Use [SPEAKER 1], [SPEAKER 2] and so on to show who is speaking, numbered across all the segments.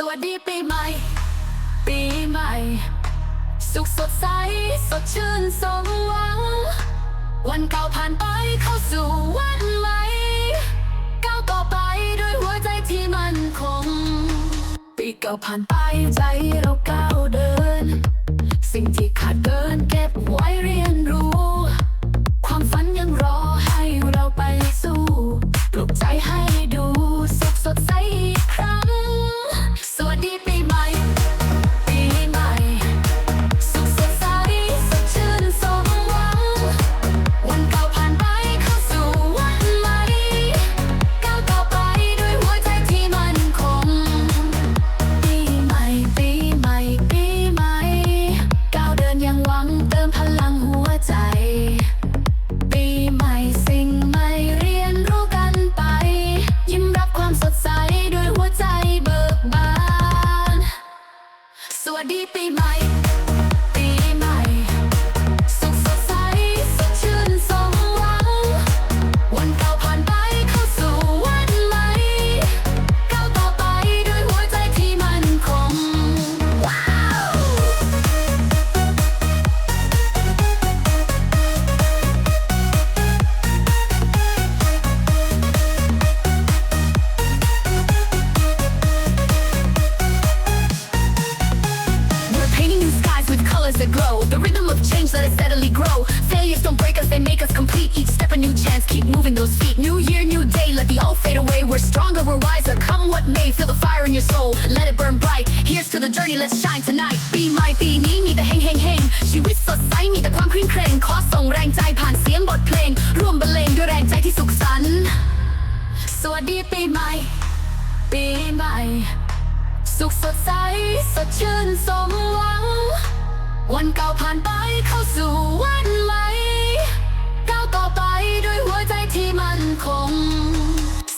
[SPEAKER 1] สวัสดีปีใหม่ ปีใหม่ สุขสดใส สดชื่นสมหวัง วันเก่าผ่านไปเข้าสู่วันใหม่ก้าวต่อไปด้วยหัวใจที่มั่นคง ปีเก่าผ่านไปใจเรา สวัสดี Failures don't break us, they make us complete. Each step a new chance, keep moving those feet. New year, new day, let the old fade away. We're stronger, we're wiser. Come what may, feel the fire in your soul. Let it burn bright. Here's to the journey, let's shine tonight. Be my ปีนี้มีแต่เฮงเฮงเฮงชีวิตสดใสมีแต่ความคลื่นเครงขอส่งแรงใจผ่านเสียงบทเพลง ร่วมบรรเลงด้วยแรงใจที่สุขสันต์สวัสดีปีใหม่ ปีใหม่ สุขสดใสสดชื่นสมหวัง วันเก่าผ่านไปเข้าสู่วัน ใจที่มั่นคง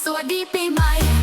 [SPEAKER 1] สวัสดีปีใหม่